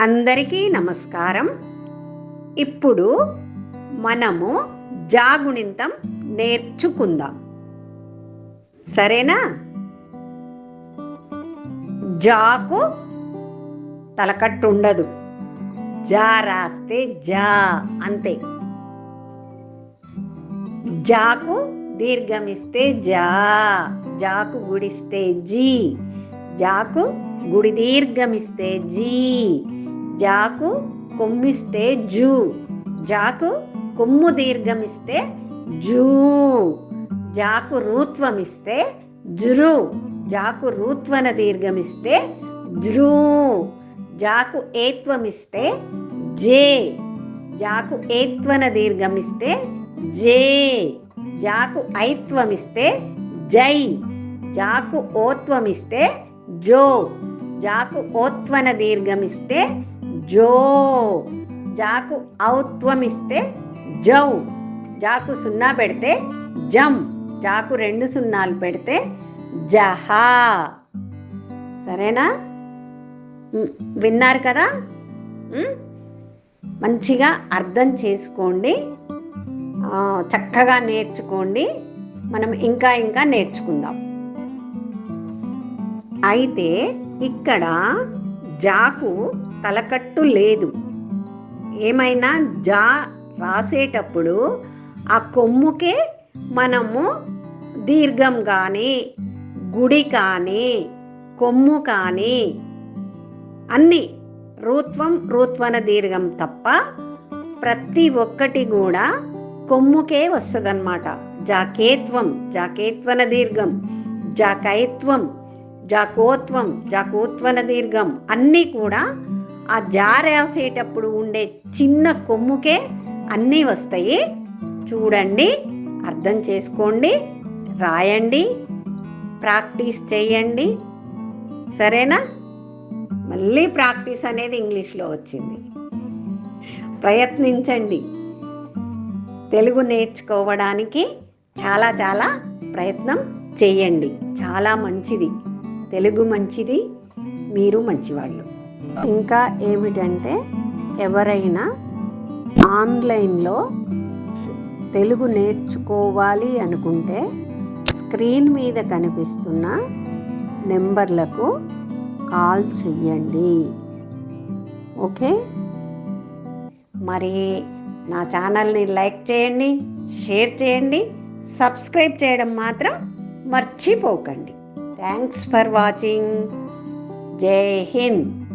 అందరికీ నమస్కారం. ఇప్పుడు మనము జాగుణింతం నేర్చుకుందాం. సరేనా? జాకు తలకట్టు ఉండదు జా రాస్తే జా అంతే. జాకు దీర్ఘమిస్తే జా జాకు గుడిస్తే జీ జాకు గుడి దీర్ఘమిస్తే జీ జాకు కొమ్మిస్తే జూ. జాకు కొమ్ము దీర్ఘమిస్తే జూ. జాకు రూత్వమిస్తే జురు జాకు రూత్వన దీర్ఘమిస్తే జృ. జాకు ఏత్వమిస్తే జే. జాకు ఏత్వన దీర్ఘమిస్తే జే. జాకు ఐత్వమిస్తే జై. జాకు ఓత్వమిస్తే జో. జాకు ఓత్వన దీర్ఘమిస్తే జో. జాకు ఔత్వమిస్తే జౌ. జాకు సున్నా పెడితే జం. జాకు రెండు సున్నాలు పెడితే జహా. సరేనా? విన్నారు కదా? మంచిగా అర్థం చేసుకోండి. చక్కగా నేర్చుకోండి. మనం ఇంకా ఇంకా నేర్చుకుందాం. అయితే ఇక్కడ జాకు తలకట్టు లేదు. ఏమైనా జా రాసేటప్పుడు ఆ కొమ్ముకే మనము దీర్ఘం కానీ గుడి కానీ కొమ్ము కానీ అన్ని రూత్వం రూత్వన దీర్ఘం తప్ప ప్రతి ఒక్కటి కూడా కొమ్ముకే వస్తుందన్నమాట. జాకేత్వం జాకేత్వన దీర్ఘం జాకైత్వం జాకోత్వం జాకోత్వన దీర్ఘం అన్నీ కూడా ఆ జారేసేటప్పుడు ఉండే చిన్న కొమ్ముకే అన్నీ వస్తాయి. చూడండి అర్థం చేసుకోండి రాయండి ప్రాక్టీస్ చేయండి. సరేనా? మళ్ళీ ప్రాక్టీస్ అనేది ఇంగ్లీష్లో వచ్చింది. ప్రయత్నించండి. తెలుగు నేర్చుకోవడానికి చాలా చాలా ప్రయత్నం చేయండి. చాలా మంచిది. తెలుగు మంచిది మీరు మంచివాళ్ళు. ఇంకా ఏమిటంటే ఎవరైనా ఆన్లైన్లో తెలుగు నేర్చుకోవాలి అనుకుంటే స్క్రీన్ మీద కనిపిస్తున్న నెంబర్లకు కాల్ చెయ్యండి. ఓకే? మరి నా ఛానల్ని లైక్ చేయండి షేర్ చేయండి సబ్స్క్రైబ్ చేయడం మాత్రం మర్చిపోకండి. Thanks for watching. జై హింద్.